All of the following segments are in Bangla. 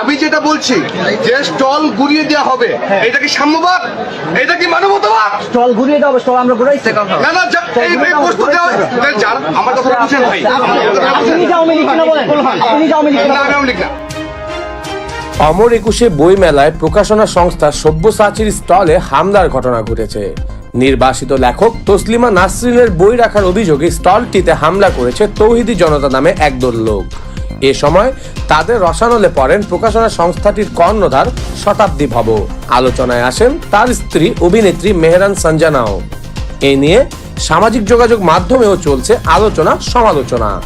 আমি যেটা বলছি যে স্টল ঘুরিয়ে দেওয়া হবে এটা কি সাম্যবাদ? এটা কি মানবতাবাদ? স্টল ঘুরিয়ে দাও স্টল আমরা ঘুরাইছি না না এই এই দেওয়া আমার কথা বুঝেন ভাই। আমার কথাটা বুঝেন। আপনি যে আওয়ামী লীগ বলেন আপনি যে আওয়ামী না আমি বলেন? না অমর একুশে বই মেলায় প্রকাশনা সংস্থা সব্যসাচীর স্টলে হামলার ঘটনা ঘটেছে। নির্বাসিত লেখক তসলিমা নাসরিনের বই রাখার অভিযোগে স্টলটিতে হামলা করেছে তৌহিদি জনতা নামে একদল লোক। এ সময় তাদের রসানলে পড়েন প্রকাশনা সংস্থাটির কর্ণধার শতাব্দী ভব। আলোচনায় আসেন তার স্ত্রী অভিনেত্রী মেহরান সঞ্জানাও। এ নিয়ে সামাজিক যোগাযোগ মাধ্যমেও চলছে আলোচনা, সমালোচনা।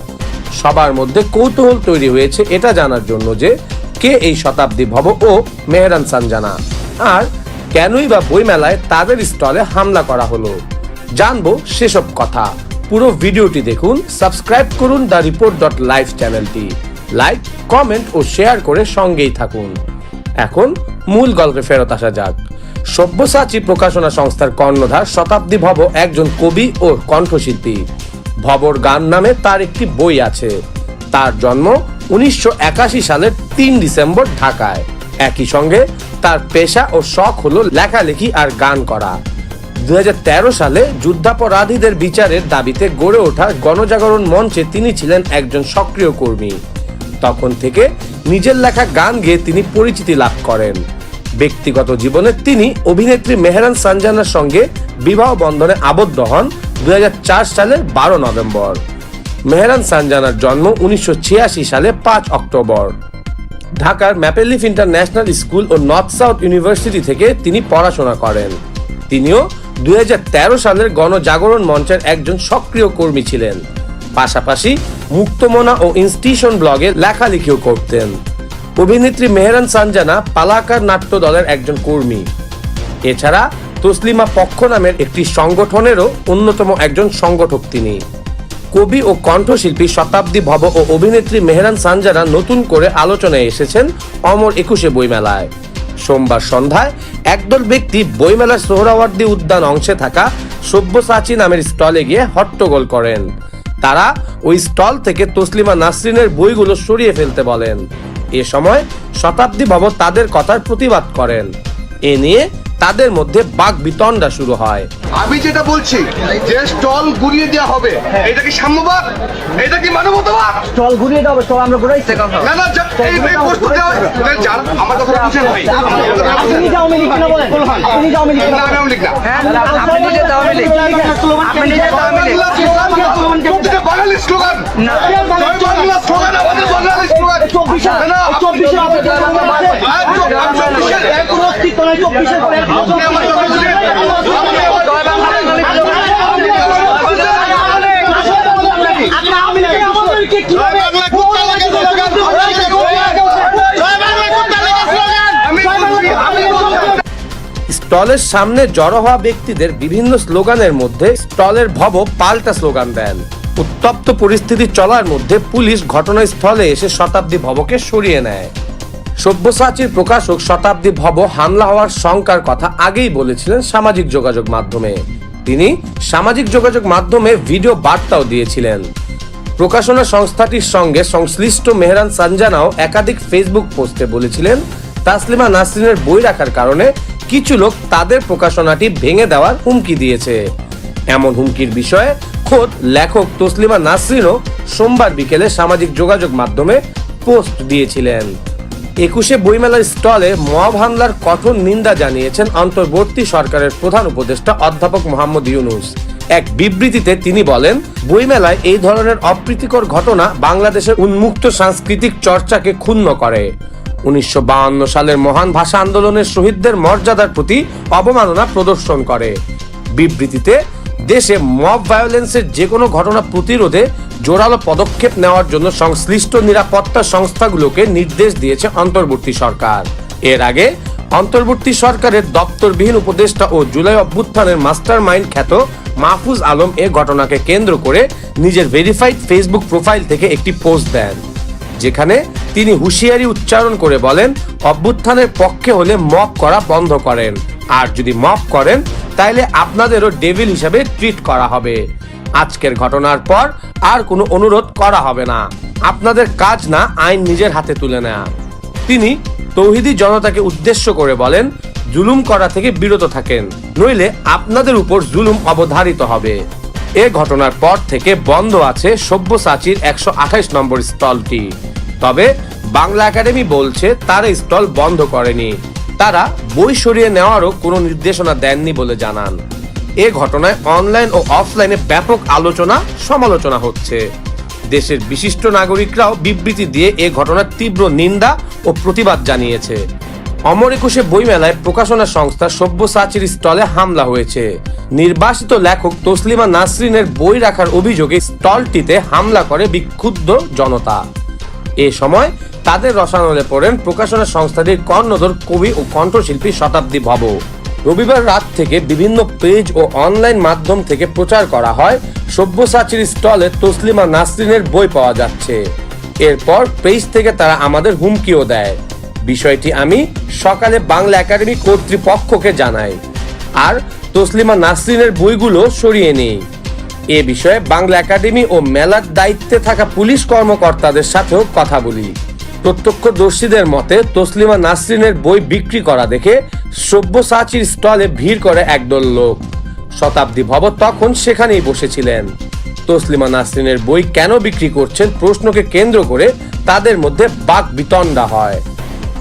সবার মধ্যে কৌতূহল তৈরি হয়েছে এটা জানার জন্য যে কে এই শতাব্দী ভব ও মেহরান সানজানা আর কেনই বা বইমেলায় তাদের স্টলে হামলা করা হলো? জানব সেসব কথা। পুরো ভিডিওটি দেখুন, সাবস্ক্রাইব করুন দ্য রিপোর্ট ডট লাইভ চ্যানেলটি। লাইক, কমেন্ট ও শেয়ার করে সঙ্গেই থাকুন। এখন মূল গল্পে ফেরত আসা যাক। সব্যসাচী প্রকাশনা সংস্থার কর্ণধার শতাব্দী ভব একজন কবি ও কণ্ঠশিল্পী। ভবর গান নামে তার একটি বই আছে। তার জন্ম উনিশশো একাশি সালের তিন ডিসেম্বর ঢাকায়। একই সঙ্গে তার পেশা ও শখ হলো লেখালেখি আর গান করা। দুই হাজার তেরো সালে যুদ্ধাপরাধীদের বিচারের দাবিতে গড়ে ওঠা গণজাগরণ মঞ্চে তিনি ছিলেন একজন সক্রিয় কর্মী। তখন থেকে নিজের লেখা গান গেয়ে তিনি পরিচিতি লাভ করেন। ব্যক্তিগত জীবনে তিনি অভিনেত্রী মেহরান সানজানার সঙ্গে বিবাহ বন্ধনে আবদ্ধ হন দুই সালের বারো নভেম্বর। মেহরান সানজানার জন্ম উনিশশো ছিয়াশি সালে পাঁচ অক্টোবর। ঢাকার ম্যাপেলিফ ইন্টারন্যাশনাল স্কুল ও নর্থ সাউথ ইউনিভার্সিটি থেকে তিনি পড়াশোনা করেন। তিনিও দুই সালের গণজাগরণ মঞ্চের একজন সক্রিয় কর্মী ছিলেন। পাশাপাশি মুক্তমনা ও ইনস্টিটিউশন ব্লগে লেখালেখিও করতেন। অভিনেত্রী মেহরান সানজানা পালাকার নাট্য দলের একজন কর্মী। এছাড়া তসলিমা পক্ষ নামের একটি সংগঠনেরও অন্যতম একজন সংগঠক তিনি। কবি ও কণ্ঠশিল্পী শতাব্দী ভব ও অভিনেত্রী মেহরান সানজানা নতুন করে আলোচনায় এসেছেন অমর একুশে বইমেলায়। সোমবার সন্ধ্যায় একদল ব্যক্তি বইমেলার সোহরাওয়ার্দী উদ্যান অংশে থাকা সব্যসাচী নামের স্টলে গিয়ে হট্টগোল করেন। তারা ওই স্টল থেকে তসলিমা নাসরিনের বইগুলো সরিয়ে ফেলতে বলেন। এ সময় শতাব্দী ভবন তাদের কথার প্রতিবাদ করেন। এ নিয়ে তাদের মধ্যে বাক বিতণ্ডা শুরু হয়। আমি যেটা বলছি যে স্টল ঘুরিয়ে দেওয়া হবে এটা কি সাম্যবাদ? এটা কি মানবতাবাদ? স্টল ঘুরিয়ে দাও স্টল আমরা ঘুরাইছি না না এই এই প্রশ্ন দেওয়া তাহলে যার আমার ভাই আমার কথাটা আপনি। যে আওয়ামী লীগ কিনা বলেন। আপনি যে আওয়ামী লীগ না আমি লীগ না। আপনি নিজে আওয়ামী লীগ আপনি নিজে লীগ প্রতিটা বাঙালি স্লোগান জয় বাংলা স্লোগান স্টলের সামনে জড়ো হওয়া ব্যক্তিদের বিভিন্ন স্লোগানের মধ্যে স্টলের ভব পাল্টা স্লোগান দেন। উত্তপ্ত পরিস্থিতি চলার মধ্যে পুলিশ ঘটনাস্থলে এসে শতাব্দী ভবকে সরিয়ে নেয়। সব্যসাচীর প্রকাশক শতাব্দী ভব হামলা হওয়ার শঙ্কার কথা আগেই বলেছিলেন সামাজিক যোগাযোগ মাধ্যমে। তিনি সামাজিক যোগাযোগ মাধ্যমে ভিডিও বার্তাও দিয়েছিলেন। প্রকাশনা সংস্থাটির সঙ্গে সংশ্লিষ্ট মেহরান সানজানাও একাধিক ফেসবুক পোস্টে বলেছিলেন, তাসলিমা নাসরিনের বই রাখার কারণে কিছু লোক তাদের প্রকাশনাটি ভেঙে দেওয়ার হুমকি দিয়েছে। এমন হুমকির বিষয়ে খোদ লেখক তসলিমা নাসরিনও সোমবার বিকেলে সামাজিক যোগাযোগ মাধ্যমে পোস্ট দিয়েছিলেন। একুশে বইমেলার স্টলে মব হামলার কঠোর নিন্দা জানিয়েছেন অন্তর্বর্তী সরকারের প্রধান উপদেষ্টা অধ্যাপক মোহাম্মদ ইউনুস। এক বিবৃতিতে তিনি বলেন, বইমেলায় এই ধরনের অপ্রীতিকর ঘটনা বাংলাদেশের উন্মুক্ত সাংস্কৃতিক চর্চাকে ক্ষুণ্ণ করে। উনিশশো সালের মহান ভাষা আন্দোলনের শহীদদের মর্যাদার প্রতি অবমাননা প্রদর্শন করে। বিবৃতিতে দেশে মব ভায়োলেন্সের যে কোনো ঘটনা প্রতিরোধে জোরালো পদক্ষেপ নেওয়ার জন্য সংশ্লিষ্ট নিরাপত্তা সংস্থাগুলোকে নির্দেশ দিয়েছে অন্তর্বর্তী সরকার। এর আগে অন্তর্বর্তী সরকারের দপ্তরবিহীন উপদেষ্টা ও জুলাই অভ্যুত্থানের মাস্টার মাইন্ড খ্যাত মাহফুজ আলম এ ঘটনাকে কেন্দ্র করে নিজের ভেরিফাইড ফেসবুক প্রোফাইল থেকে একটি পোস্ট দেন, যেখানে তিনি হুঁশিয়ারি উচ্চারণ করে বলেন, অভ্যুত্থানের পক্ষে হলে মপ করা বন্ধ করেন। আর যদি মপ করেন তাইলে আপনাদেরও ডেভিল হিসাবে ট্রিট করা হবে। আজকের ঘটনার পর আর কোনো অনুরোধ করা হবে না। আপনাদের কাজ না আইন নিজের হাতে তুলে নেয়া। তিনি তৌহিদি জনতাকে উদ্দেশ্য করে বলেন, জুলুম করা থেকে বিরত থাকেন, নইলে আপনাদের উপর জুলুম অবধারিত হবে। এ ঘটনার পর থেকে বন্ধ আছে সব্যসাচীর একশো আঠাইশ নম্বর স্টলটি। তবে বাংলা একাডেমি বলছে, তার স্টল বন্ধ করেনি। তারা বই সরিয়ে নেওয়ারও কোনো নির্দেশনা দেননি বলে জানান। এ ঘটনায় অনলাইন ও অফলাইনে ব্যাপক আলোচনা, সমালোচনা হচ্ছে। দেশের বিশিষ্ট নাগরিকরাও বিবৃতি দিয়ে এ ঘটনার তীব্র নিন্দা ও প্রতিবাদ জানিয়েছে। অমর একুশে বইমেলায় প্রকাশনা সংস্থা সব্যসাচীর স্টলে হামলা হয়েছে। নির্বাসিত লেখক তসলিমা নাসরিনের বই রাখার অভিযোগে স্টলটিতে হামলা করে বিক্ষুব্ধ জনতা। এ সময় তাদের রসানলে পড়েন প্রকাশনা সংস্থাটির কর্ণধর কবি ও কণ্ঠশিল্পী শতাব্দী ভব। রবিবার রাত থেকে বিভিন্ন পেজ ও অনলাইন মাধ্যম থেকে প্রচার করা হয় সব্যসাচীর স্টলে তসলিমা নাসরিনের বই পাওয়া যাচ্ছে। এরপর পেজ থেকে তারা আমাদের হুমকিও দেয়। বিষয়টি আমি সকালে বাংলা একাডেমি কর্তৃপক্ষকে জানাই। আর তসলিমা নাসরিনের বইগুলো সরিয়ে নেই। এ বিষয়ে বাংলা একাডেমি ও মেলার দায়িত্বে থাকা পুলিশ কর্মকর্তাদের সাথেও কথা বলি। প্রত্যক্ষদর্শীদের মতে, তসলিমা নাসরিনের বই বিক্রি করা দেখে সব্যসাচীর স্টলে ভিড় করে একদল লোক। শতাব্দী ভব তখন সেখানেই বসেছিলেন। তসলিমা নাসরিনের বই কেন বিক্রি করছেন প্রশ্নকে কেন্দ্র করে তাদের মধ্যে বাক বিতণ্ডা হয়।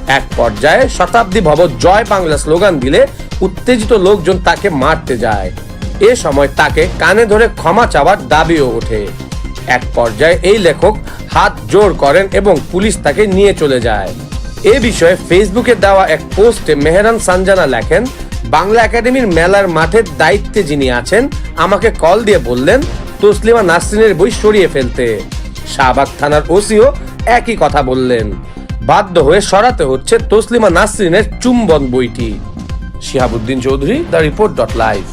এক পর্যায়ে শতাব্দী ভব জয় বাংলা স্লোগান দিলে উত্তেজিত লোকজন তাকে মারতে যায়। এ সময় তাকে কানে ধরে ক্ষমা চাওয়ার দাবিও ওঠে। এক পর্যায়ে এই লেখক হাত জোর করেন এবং পুলিশ তাকে নিয়ে চলে যায়। এ বিষয়ে ফেসবুকে দেওয়া এক পোস্টে মেহরান সানজানা লেখেন, বাংলা একাডেমির মেলার মাঠের দায়িত্বে যিনি আছেন, আমাকে কল দিয়ে বললেন, তসলিমা নাসরিনের বই সরিয়ে ফেলতে। শাহবাগ থানার ওসিও একই কথা বললেন। বাধ্য হয়ে সরাতে হচ্ছে তসলিমা নাসরিনের চুম্বন বইটি। Shihabuddin Chowdhury, the report dot live.